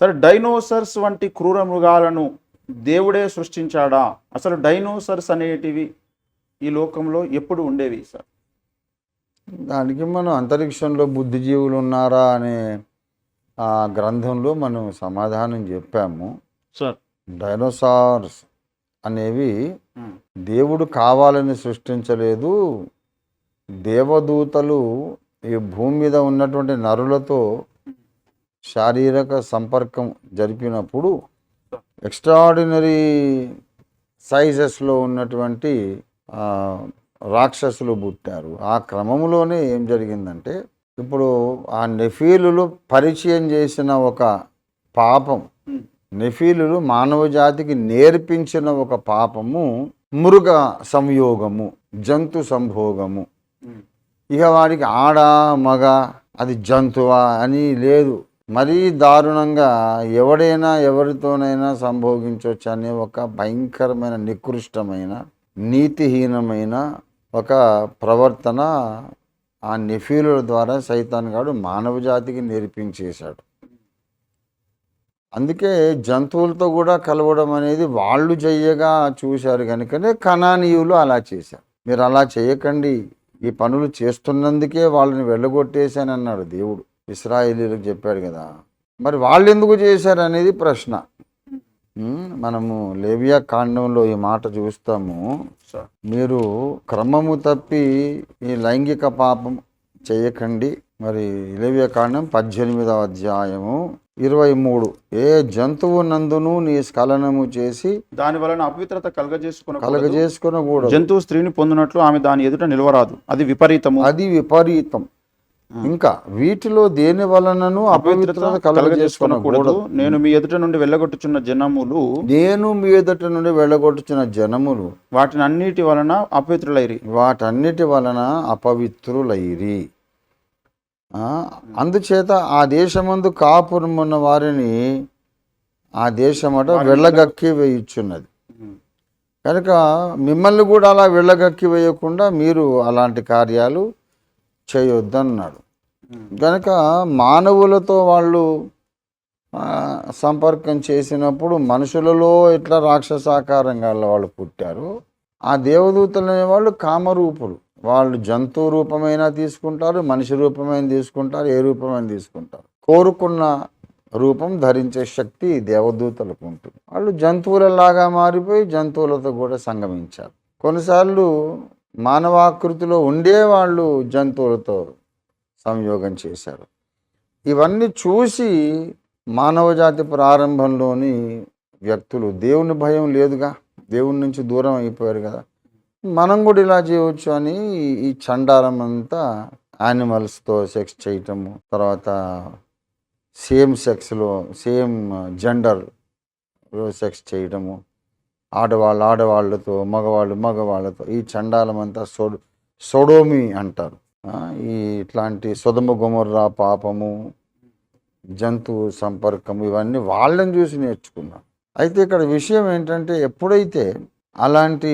సరే డైనోసర్స్ వంటి క్రూర మృగాలను దేవుడే సృష్టించాడా? అసలు డైనోసర్స్ అనేటివి ఈ లోకంలో ఎప్పుడు ఉండేవి సార్? దానికి మనం అంతరిక్షంలో బుద్ధిజీవులు ఉన్నారా అనే ఆ గ్రంథంలో మనం సమాధానం చెప్పాము. సార్. డైనోసార్స్ అనేవి దేవుడు కావాలని సృష్టించలేదు. దేవదూతలు ఈ భూమి మీద ఉన్నటువంటి నరులతో శారీరక సంపర్కం జరిపినప్పుడు ఎక్స్ట్రాడినరీ సైజెస్లో ఉన్నటువంటి రాక్షసులు పుట్టారు. ఆ క్రమంలోనే ఏం జరిగిందంటే ఇప్పుడు ఆ నెఫీలులు పరిచయం చేసిన ఒక పాపం నెఫీలులు మానవ జాతికి నేర్పించిన ఒక పాపము మృగ సంయోగము జంతు సంభోగము. ఇక వాడికి ఆడ మగ అది జంతువా అని లేదు. మరీ దారుణంగా ఎవడైనా ఎవరితోనైనా సంభోగించవచ్చు అనే ఒక భయంకరమైన నికృష్టమైన నీతిహీనమైన ఒక ప్రవర్తన ఆ నెఫీలుల ద్వారా సైతాన్ గాడు మానవ జాతికి నేర్పించేశాడు. అందుకే జంతువులతో కూడా కలవడం అనేది వాళ్ళు చెయ్యగా చూశారు కనుకనే కణానీయులు అలా చేశారు. మీరు అలా చేయకండి ఈ పనులు చేస్తున్నందుకే వాళ్ళని వెళ్ళగొట్టేశానన్నాడు దేవుడు. ఇస్రాయేలీలకు చెప్పాడు కదా. మరి వాళ్ళు ఎందుకు చేశారు అనేది ప్రశ్న మనము లేవియా కాండంలో ఈ మాట చూస్తాము. మీరు క్రమము తప్పి ఈ లైంగిక పాపం చేయకండి. మరి ఇలవ్య కాండం పద్దెనిమిదవ అధ్యాయము ఇరవై మూడు. ఏ జంతువు నందును నీ స్ఖలనము చేసి దాని వలన అపవిత్రత కలగజేసుకున్న కలగజేసుకునకూడదు. జంతువు స్త్రీని పొందినట్లు ఆమె దాని ఎదుట నిలవరాదు. అది విపరీతము. అది విపరీతం. ఇంకా వీటిలో దేని వలనను అపవిత్రత కలగజేసుకునకూడదు నేను మీ ఎదుట నుండి వెళ్ళగొట్టుచున్న జనములు నేను మీ ఎదుట నుండి వెళ్ళగొట్టుచున్న జనములు వాటిని అన్నిటి వలన అపవిత్రులైరి. వాటన్నిటి వలన అపవిత్రులైరి. అందుచేత ఆ దేశమందు కాపురమున్న వారిని ఆ దేశమట వెళ్ళగక్కి వేయుచున్నది. కనుక మిమ్మల్ని కూడా అలా వెళ్ళగక్కి వేయకుండా మీరు అలాంటి కార్యాలు చేయొద్దన్నాడు. కనుక మానవులతో వాళ్ళు సంపర్కం చేసినప్పుడు మనుషులలో ఎట్లా రాక్షసాకారంగా వాళ్ళు పుట్టారు ఆ దేవదూతలు అనేవాళ్ళు కామరూపులు. వాళ్ళు జంతువు రూపమైనా తీసుకుంటారు మనిషి రూపమైన తీసుకుంటారు ఏ రూపమైన తీసుకుంటారు. కోరుకున్న రూపం ధరించే శక్తి దేవదూతలకు ఉంటుంది. వాళ్ళు జంతువులలాగా మారిపోయి జంతువులతో కూడా సంగమించారు. కొన్నిసార్లు మానవాకృతిలో ఉండే వాళ్ళు జంతువులతో సంయోగం చేశారు. ఇవన్నీ చూసి మానవజాతి ప్రారంభంలోని వ్యక్తులు దేవుని భయం లేదుగా దేవుని నుంచి దూరం అయిపోయారు కదా మనం కూడా ఇలా చేయవచ్చు అని ఈ- చండాలం అంతా యానిమల్స్తో సెక్స్ చేయటము తర్వాత సేమ్ సెక్స్లో సేమ్ జెండర్లో సెక్స్ చేయటము ఆడవాళ్ళు ఆడవాళ్ళతో మగవాళ్ళు మగవాళ్ళతో ఈ చండాలమంతా సోడు సొడోమి అంటారు. ఈ ఇట్లాంటి సుధమ గుమర్రా పాపము జంతువు సంపర్కం ఇవన్నీ వాళ్ళని చూసి నేర్చుకున్నాం. అయితే ఇక్కడ విషయం ఏంటంటే ఎప్పుడైతే అలాంటి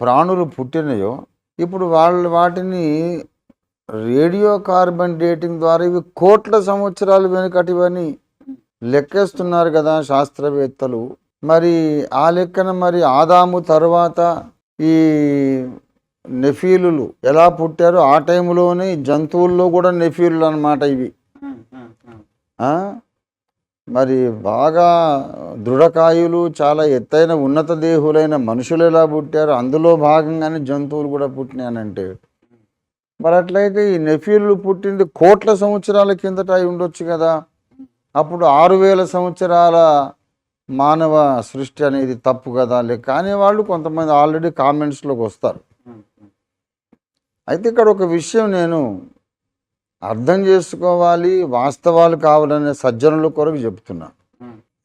ప్రాణులు పుట్టినాయో ఇప్పుడు వాళ్ళు వాటిని రేడియో కార్బన్ డేటింగ్ ద్వారా ఇవి కోట్ల సంవత్సరాలు వెనుకటివని లెక్కేస్తున్నారు కదా శాస్త్రవేత్తలు. మరి ఆ లెక్కన మరి ఆదాము తర్వాత ఈ నెఫీలులు ఎలా పుట్టారో ఆ టైంలోనే జంతువుల్లో కూడా నెఫీలు అన్నమాట ఇవి. మరి బాగా దృఢకాయులు చాలా ఎత్తైన ఉన్నత దేహులైన మనుషులు ఎలా పుట్టారు అందులో భాగంగానే జంతువులు కూడా పుట్టినానంటే మరి అట్లయితే ఈ నెఫీలు పుట్టింది కోట్ల సంవత్సరాల కిందట అయి ఉండొచ్చు కదా. అప్పుడు ఆరు వేల సంవత్సరాల మానవ సృష్టి అనేది తప్పు కదా లే కానీ వాళ్ళు కొంతమంది ఆల్రెడీ కామెంట్స్లోకి వస్తారు. అయితే ఇక్కడ ఒక విషయం నేను అర్థం చేసుకోవాలి వాస్తవాలు కావాలనే సజ్జనుల కొరకు చెప్తున్నా.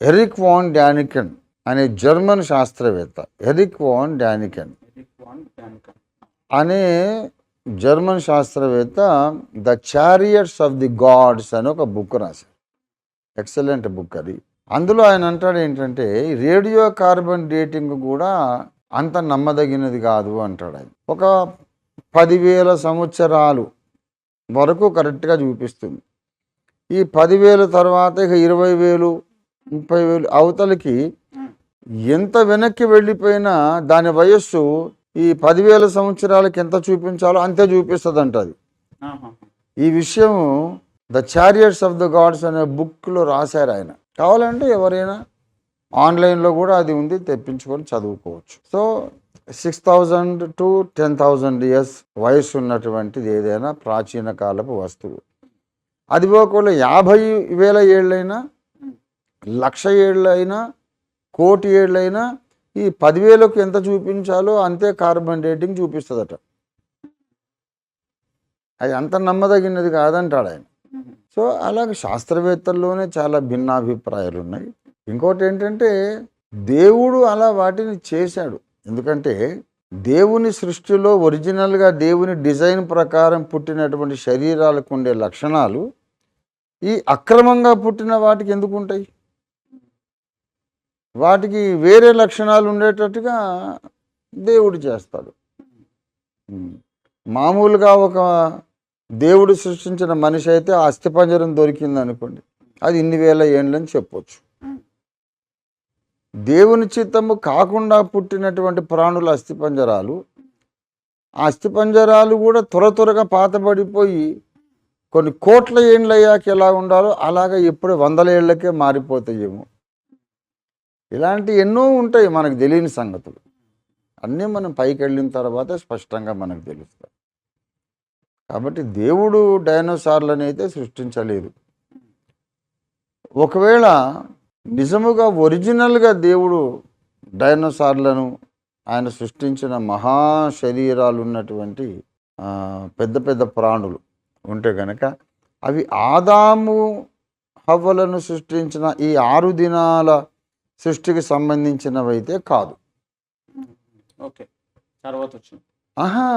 ఎరిక్ వాన్ డానికెన్ అనే జర్మన్ శాస్త్రవేత్త ఎరిక్ వాన్ డానికెన్ అనే జర్మన్ శాస్త్రవేత్త the chariots of the gods అని ఒక బుక్ రాశారు ఎక్సలెంట్ బుక్ అది. అందులో ఆయన అంటాడు ఏంటంటే రేడియో కార్బన్ డేటింగ్ కూడా అంత నమ్మదగినది కాదు అంటాడు ఆయన. ఒక పదివేల సంవత్సరాలు వరకు కరెక్ట్గా చూపిస్తుంది. ఈ పదివేల తర్వాత ఇక ఇరవై వేలు ముప్పై వేలు అవతలకి ఎంత వెనక్కి వెళ్ళిపోయినా దాని వయస్సు ఈ పదివేల సంవత్సరాలకి ఎంత చూపించాలో అంతే చూపిస్తుంది అది. ఆహా. ఈ విషయం the chariots of the gods అనే బుక్లో రాశారు ఆయన. కావాలంటే ఎవరైనా ఆన్లైన్లో కూడా అది ఉంది తెప్పించుకొని చదువుకోవచ్చు. So six thousand to ten thousand years వయసు ఉన్నటువంటిది ఏదైనా ప్రాచీన కాలపు వస్తువు. అది ఒకవేళ యాభై వేల ఏళ్ళైనా లక్ష ఏళ్ళైనా కోటి ఏళ్ళైనా ఈ పదివేలకు ఎంత చూపించాలో అంతే కార్బన్ డేటింగ్ చూపిస్తుందట. అది అంత నమ్మదగినది కాదంటాడు ఆయన. సో అలాగే శాస్త్రవేత్తల్లోనే చాలా భిన్నాభిప్రాయాలు ఉన్నాయి ఇంకోటి ఏంటంటే దేవుడు అలా వాటిని చేశాడు. ఎందుకంటే దేవుని సృష్టిలో ఒరిజినల్గా దేవుని డిజైన్ ప్రకారం పుట్టినటువంటి శరీరాలకు ఉండే లక్షణాలు ఈ అక్రమంగా పుట్టిన వాటికి ఎందుకు ఉంటాయి వాటికి వేరే లక్షణాలు ఉండేటట్టుగా దేవుడు చేస్తాడు. మామూలుగా ఒక దేవుడు సృష్టించిన మనిషి అయితే ఆ అస్థిపంజరం దొరికింది అనుకోండి. అది ఇన్ని వేల ఏండ్లని చెప్పొచ్చు. దేవుని చిత్తము కాకుండా పుట్టినటువంటి ప్రాణుల అస్థిపంజరాలు ఆ అస్థిపంజరాలు కూడా త్వర త్వరగా పాతబడిపోయి కొన్ని కోట్ల ఏండ్లయ్యాక ఎలా ఉండాలో అలాగా ఎప్పుడు వందల ఏళ్ళకే మారిపోతాయేమో. ఇలాంటి ఎన్నో ఉంటాయి మనకు తెలియని సంగతులు. అన్నీ మనం పైకి వెళ్ళిన తర్వాత స్పష్టంగా మనకు తెలుస్తాయి. కాబట్టి దేవుడు డైనోసార్లను అయితే సృష్టించలేదు. ఒకవేళ నిజముగా ఒరిజినల్గా దేవుడు డైనోసార్లను ఆయన సృష్టించిన మహా శరీరాలు ఉన్నటువంటి పెద్ద పెద్ద ప్రాణులు ఉంటే కనుక అవి ఆదాము హవ్వలను సృష్టించిన ఈ ఆరు దినాల సృష్టికి సంబంధించినవైతే కాదు. ఓకే. తర్వాత వచ్చింది. ఆహా.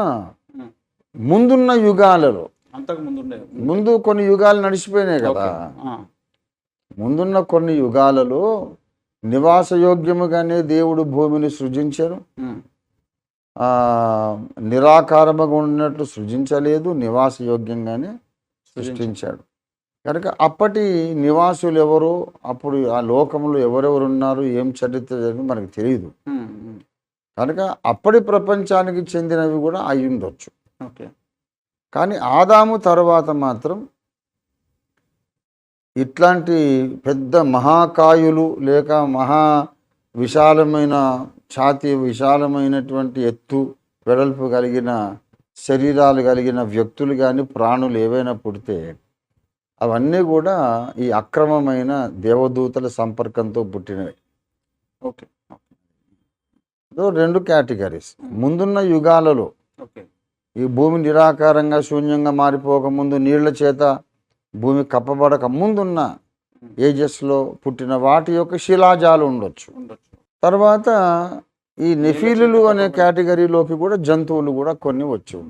ముందున్న యుగాలలో అంతకు ముందు కొన్ని యుగాలు నడిచిపోయినాయి కదా. ముందున్న కొన్ని యుగాలలో నివాసయోగ్యముగానే దేవుడు భూమిని సృజించారు. నిరాకారముగా ఉన్నట్లు సృజించలేదు నివాసయోగ్యంగానే సృష్టించాడు. కనుక అప్పటి నివాసులు ఎవరు అప్పుడు ఆ లోకంలో ఎవరెవరు ఉన్నారు ఏం చరిత్ర జరిగింది మనకు తెలియదు. కనుక అప్పటి ప్రపంచానికి చెందినవి కూడా అయి ఉండొచ్చు ఓకే. కానీ ఆదాము తర్వాత మాత్రం ఇట్లాంటి పెద్ద మహాకాయులు లేక మహా విశాలమైన ఛాతీ విశాలమైనటువంటి ఎత్తు వెడల్పు కలిగిన శరీరాలు కలిగిన వ్యక్తులు కానీ ప్రాణులు ఏవైనా పుడితే అవన్నీ కూడా ఈ అక్రమమైన దేవదూతల సంపర్కంతో పుట్టినవి. ఓకే. రెండు కేటగిరీస్. ముందున్న యుగాలలో ఓకే. ఈ భూమి నిరాకారంగా శూన్యంగా మారిపోకముందు నీళ్ళ చేత భూమి కప్పబడక ముందున్న ఏజెస్లో పుట్టిన వాటి యొక్క శిలాజాలు ఉండొచ్చు. తర్వాత ఈ నెఫీలులు అనే కేటగిరీలోకి కూడా జంతువులు కూడా కొన్ని వచ్చి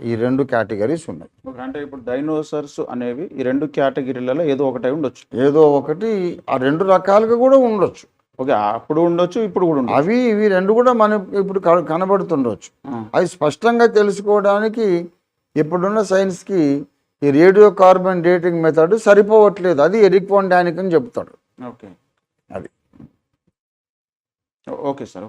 ఈ రెండు కేటగిరీస్ ఉన్నాయి. అంటే ఇప్పుడు డైనోసార్స్ అనేవి ఈ రెండు కేటగిరీలలో ఏదో ఒకటై ఉండొచ్చు. ఏదో ఒకటి ఆ రెండు రకాలుగా కూడా ఉండొచ్చు. ఓకే అప్పుడు ఉండొచ్చు ఇప్పుడు కూడా ఉండొచ్చు. అవి ఇవి రెండు కూడా మనకు ఇప్పుడు కనబడుతుండొచ్చు. అవి స్పష్టంగా తెలుసుకోవడానికి ఇప్పుడున్న సైన్స్కి ఈ రేడియో కార్బన్ డేటింగ్ మెథడ్ సరిపోవట్లేదు. అది ఎరిక్ అని చెప్తాడు. ఓకే. అది. Okay sir.